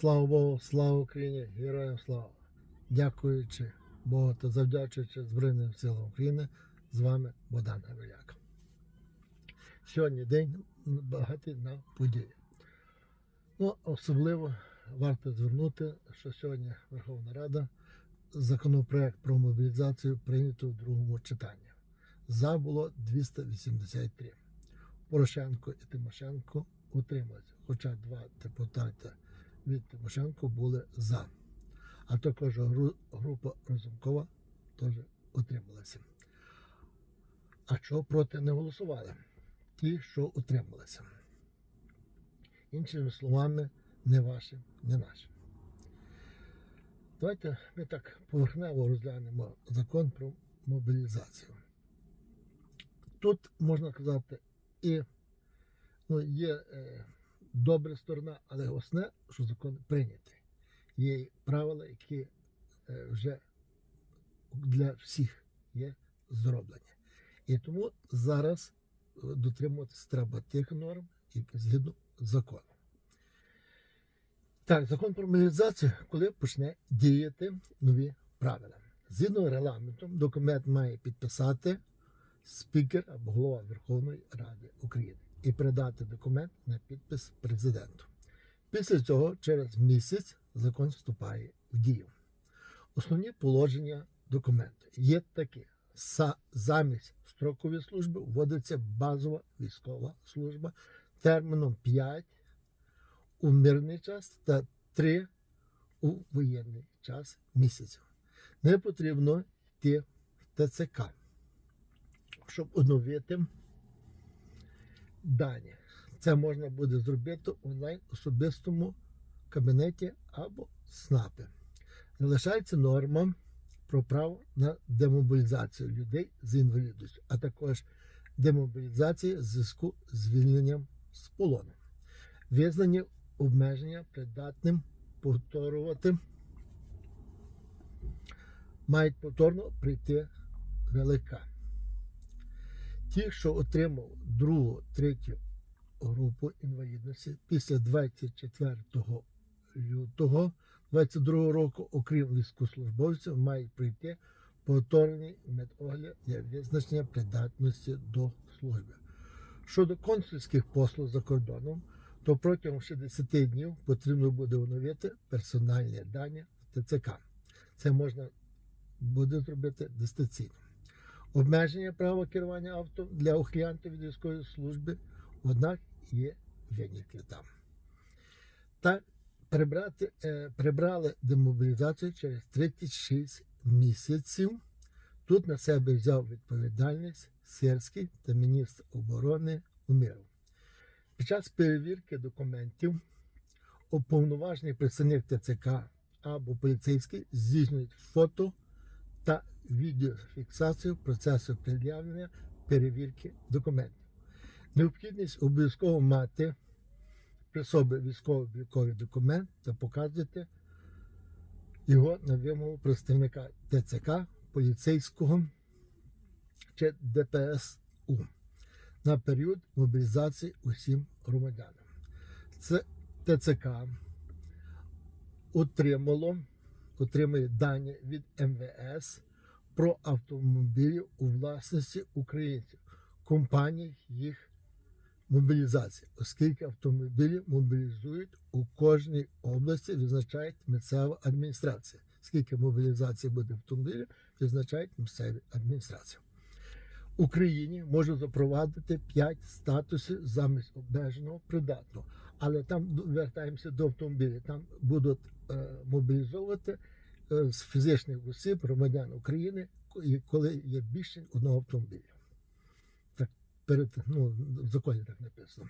Слава Богу, слава Україні, героям слава. Дякуючи Богу та завдячуючи Збройним силам України, з вами Богдан Гавриляк. Сьогодні день багатий на події. Ну, особливо варто звернути, що сьогодні Верховна Рада законопроект про мобілізацію прийнято в другому читанні. За було 283. Порошенко і Тимошенко утрималися, хоча два депутати від Тимошенко були за. А також гру- група Розумкова теж утрималася. А чого проти не голосували? Ті, що утрималися. Іншими словами, не ваші, не наші. Давайте ми так поверхнево розглянемо закон про мобілізацію. Тут можна казати, і ну, є е, добра сторона, але основне, що закон прийнятий. Є правила, які е, вже для всіх є зроблені. І тому зараз е, дотримуватися треба тих норм, які згідно закону. Так, закон про мобілізацію, коли почне діяти нові правила. Згідно регламентом, документ має підписати спікер або голова Верховної Ради України і передати документ на підпис президенту. Після цього, через місяць, закон вступає в дію. Основні положення документу є такі: замість строкової служби вводиться базова військова служба терміном 5 у мирний час та 3 у воєнний час місяців. Не потрібно йти в ТЦК, щоб оновити дані. Це можна буде зробити онлайн особистому кабінеті або СНАПі. Залишається норма про право на демобілізацію людей з інвалідністю, а також демобілізації в зв'язку з звільненням з полону. Визнані обмеження придатним повторювати мають повторно прийти ВЛК. Ті, що отримав другу, третю групу інвалідності після 24 лютого 22 року, окрім військовослужбовців, мають прийти повторний медогляд для визначення придатності до служби. Щодо консульських послуг за кордоном, то протягом 60 днів потрібно буде оновити персональні дані в ТЦК. Це можна буде зробити дистанційно. Обмеження права керування авто для ухилянтів від військової служби, однак є винятки там. Та прибрати, е, прибрали демобілізацію через 36 місяців. Тут на себе взяв відповідальність Сирський та міністр оборони Уміров. Під час перевірки документів уповноважений представник ТЦК або поліцейський здійснюють фото та відеофіксацію процесу пред'явлення перевірки документів. Необхідність обов'язково мати при собі військово-обліковий документ та показувати його на вимогу представника ТЦК, поліцейського чи ДПСУ на період мобілізації усім громадянам. Це ТЦК отримало, отримує дані від МВС про автомобілі у власності українців, компаній їх мобілізації, оскільки автомобілі мобілізують у кожній області, визначає місцева адміністрація. Скільки мобілізації буде автомобілів, визначають місцеві адміністрації. Україні може запровадити 5 статусів замість обмеженого придатного. Але там вертаємося до автомобілів. Там будуть е, мобілізовувати з фізичних осіб громадян України, коли є більше одного автомобіля. Так перед ну, в законі так написано.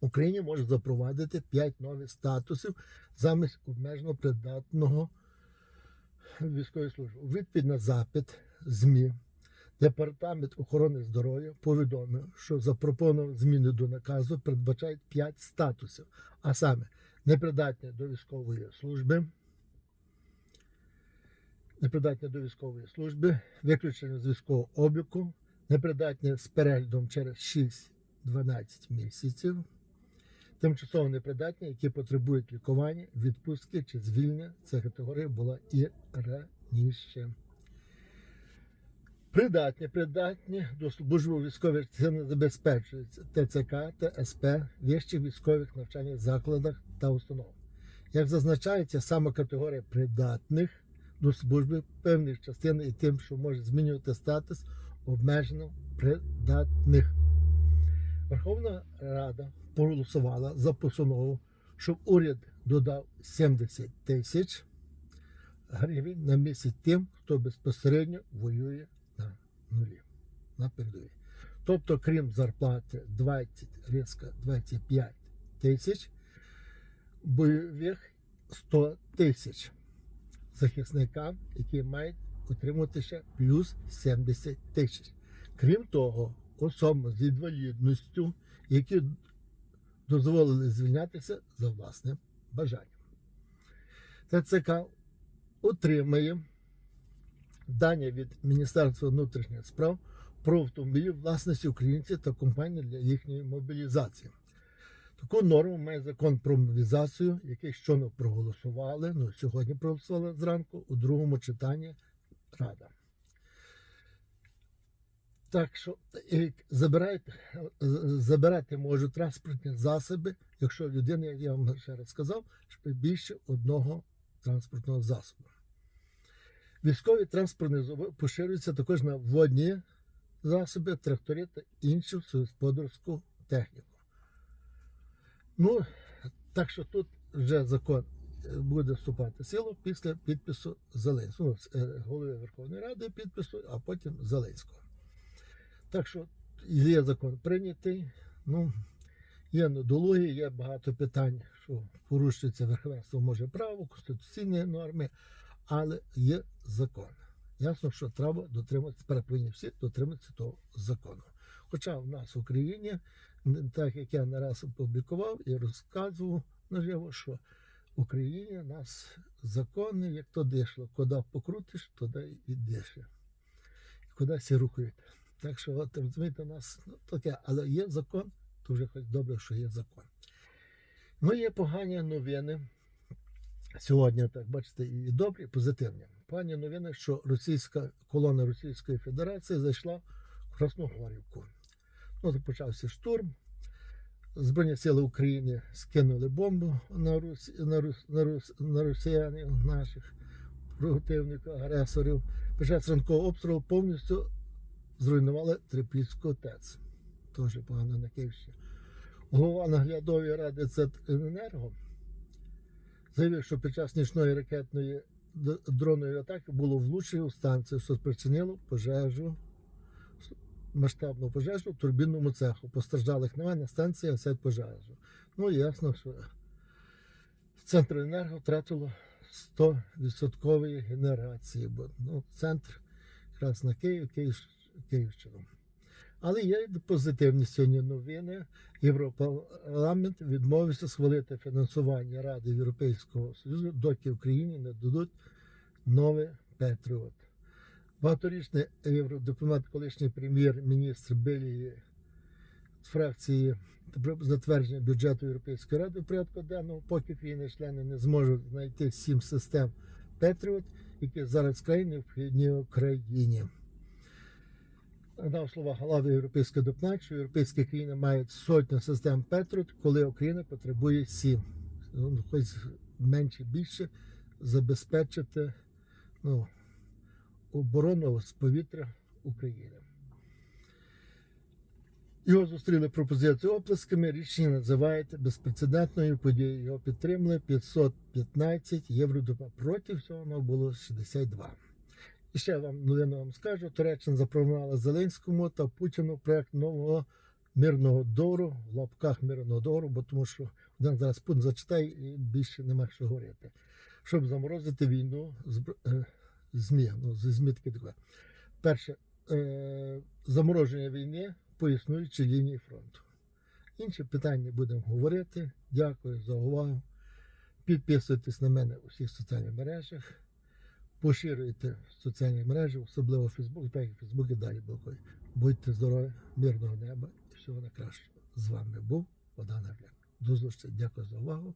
Україні може запровадити 5 нових статусів замість обмежено придатного військової служби. Відповідь на запит ЗМІ Департамент охорони здоров'я повідомив, що запропоновані зміни до наказу передбачають 5 статусів, а саме непридатні до військової служби, непридатні до військової служби, виключення з військового обліку, непридатні з переглядом через 6-12 місяців, тимчасово непридатні, які потребують лікування, відпустки чи звільнення. Ця категорія була і раніше. Придатні, придатні до служби у військовій частині забезпечуються ТЦК та СП вищих військових навчальних закладах та установах. Як зазначається, саме категорія придатних до служби певних частин і тим, що може змінювати статус обмежено придатних. Верховна Рада проголосувала за постанову, щоб уряд додав 70 тисяч гривень на місяць тим, хто безпосередньо воює на нулі, на передовій. Тобто, крім зарплати 20, різка 25 тисяч, бойових 100 тисяч захисникам, які мають отримати ще плюс 70 тисяч. Крім того, особам з інвалідністю, які дозволили звільнятися за власним бажанням. ТЦК отримає дані від Міністерства внутрішніх справ про автомобілі власності українців та компаній для їхньої мобілізації. Таку норму має закон про мобілізацію, який щойно проголосували. Ну, сьогодні проголосували зранку у другому читанні Рада. Так що і забирайте, забирати можуть транспортні засоби, якщо людина, як я вам ще раз сказав, більше одного транспортного засобу. Військові транспортні поширюються також на водні засоби, трактори та іншу господарську техніку. Ну, так що тут вже закон буде вступати в силу після підпису Зеленського, ну, е, голови Верховної Ради підпису, а потім Зеленського. Так що є закон прийнятий. Ну, є недолугі, є багато питань, що порушується верховенство може право, конституційні норми, але є закон. Ясно, що треба дотриматися, тепер повинні всі дотриматися того закону. Хоча в нас в Україні, так як я не раз опублікував і розказував наживо, що в Україні у нас закони, як то дишло, куди покрутиш, туди і дише. І куди всі рухають. Так що, от, розумієте, у нас ну, таке, але є закон, то вже хоч добре, що є закон. Ну, є погані новини. Сьогодні, так бачите, і добрі, і позитивні. Погані новини, що російська колона Російської Федерації зайшла в Красногорівку. То почався штурм. Збройні сили України скинули бомбу на Рус... на, Рус... на, Рус... на росіянів наших противників, агресорів. Час ранкового обстрілу повністю зруйнували Трипільську ТЕЦ. Теж погано на Київщині. Голова наглядової ради Центренерго заявив, що під час нічної ракетної д- дронової атаки було влучення у станцію, що спричинило пожежу, масштабну пожежу в турбінному цеху. Постраждалих немає на станції гасять пожежу. Ну, ясно, що Центренерго втратило 100% генерації, бо ну, центр якраз на Київ, Київ, Київщину. Але є позитивні сьогодні новини. Європарламент відмовився схвалити фінансування Ради Європейського Союзу, доки Україні не дадуть новий Петріот. Багаторічний євродипломат, колишній прем'єр-міністр Белії з фракції затвердження бюджету Європейської ради в порядку денного, поки країни члени не зможуть знайти сім систем Петріот, які зараз край необхідні Україні. Дав слова голови Європейського дипломат, що європейські країни мають сотню систем Петріот, коли Україна потребує сім. Ну, хоч менше більше забезпечити ну, оборону з повітря України. Його зустріли пропозицію оплесками. Рішення називають безпрецедентною подією. Його підтримали 515 євро. Проти всього воно було 62. І ще вам новину вам скажу: Туреччина запропонувала Зеленському та Путіну проект нового мирного дору в лапках мирного дору, бо тому що один зараз Путін зачитає і більше нема що говорити. Щоб заморозити війну з е, ЗМІ. Ну, з ЗМІ таке. Перше е, замороження війни по існуючій лінії фронту. Інші питання будемо говорити. Дякую за увагу. Підписуйтесь на мене у всіх соціальних мережах. Поширюйте соціальні мережі, особливо Фейсбук, так і Фейсбук і далі блокує. Будьте здорові, мирного неба і всього найкращого. З вами був Богдан Гавляк. До зустрічі. Дякую за увагу.